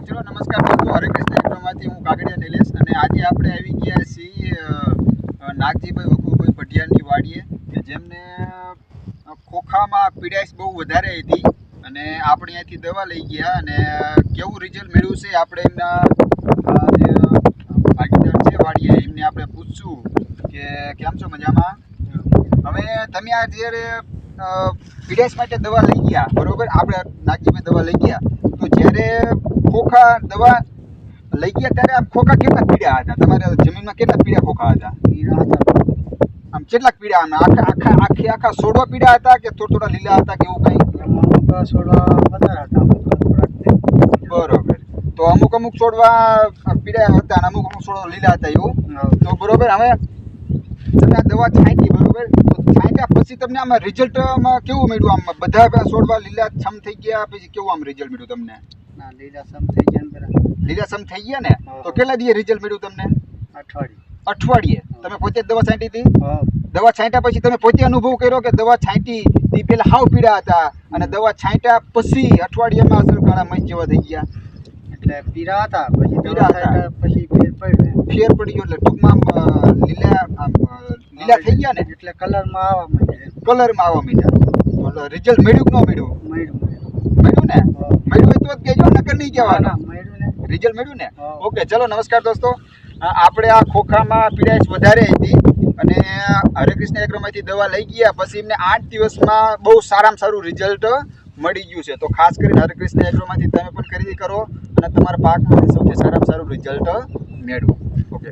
ચલો નમસ્કાર દોસ્તો હરેકૃષ્ણ એગ્રોમાંથી હું કાગડિયા નિલેશ અને આજે આપણે આવી ગયા અ, નાગજીભાઈ વકુભાઈ ભટિયાની વાડીએ કે જેમને ખોખામાં પીડાશ બહુ વધારે હતી અને આપણે અહીંયાથી દવા લઈ ગયા અને કેવું રિઝલ્ટ મેળવ્યું છે આપણે એમના જે ભાગીદાર છે વાડીએ એમને આપણે પૂછશું કે કેમ છો મજામાં? હવે તમે આ જ્યારે પીડાશ માટે દવા લઈ ગયા બરોબર? આપણે નાગજીભાઈ દવા લઈ ગયા. તો જ્યારે ખોખા દવા લઈ ગયા ત્યારે આમ ખોખા કેટલા પીડા હતા? તમારે જમીનમાં કેટલા પીડા ખોખા હતા? આમ કેટલાક પીડા? આમ આખા આખા આખી આખા સોડવા પીડા હતા કે થોડા થોડા લીલા હતા કે એવું કંઈ? બરોબર તો અમુક અમુક છોડવા પીડા. હતા અને અમુક અમુક છોડવા લીલા હતા એવું? તો બરોબર હવે તમે આ દવા છાંટી બરોબર? છાંટ્યા પછી તમને આમાં રિઝલ્ટમાં કેવું મળ્યું? આમ બધા છોડવા લીલા છમ થઈ ગયા પછી કેવું આમ રિઝલ્ટ મળ્યું તમને? લીલાસમ થઈ ગયા ને. તો કેટલા દિવસ રિઝલ્ટ મળ્યું તમને? અઠવાડિયે. અઠવાડિયે. તમે પોતે જ દવા છાંટી હતી? દવા છાંટ્યા પછી તમે પોતે અનુભવ કર્યો કે દવા છાંટી તે પેલા હાવ પીડા હતા અને દવા છાંટ્યા પછી અઠવાડિયામાં અસર કાળા મચ જેવા થઈ ગયા? એટલે પીરા હતા પછી પીડા હતા. પછી ફેર પડ્યો ફેર પડી ગયો એટલે ટૂંકમાં લીલા લીલા થઈ ગયા ને? એટલે કલરમાં આવવા માંડ્યા કલરમાં આવવા માંડ્યા. રિઝલ્ટ મળ્યું કે ન મળ્યું? મળ્યું મળ્યું. ને? મળ્યું હોય તો જ કહેજો નકર નહીં ના કહેવાનું રિઝલ્ટ મળ્યું ને? ઓકે ચલો નમસ્કાર દોસ્તો. આપણે આ ખોખામાં પીડાશ વધારે હતી અને હરેકૃષ્ણ એકરમાંથી દવા લઈ ગયા. પછી એમને આઠ દિવસમાં બહુ સારામાં સારું રિઝલ્ટ મળી ગયું છે. તો ખાસ કરીને હરેકૃષ્ણ એગ્રોમાંથી તમે પણ ખરીદી કરો અને તમારા પાકમાંથી સૌથી સારામાં સારું રિઝલ્ટ મેળવો. ઓકે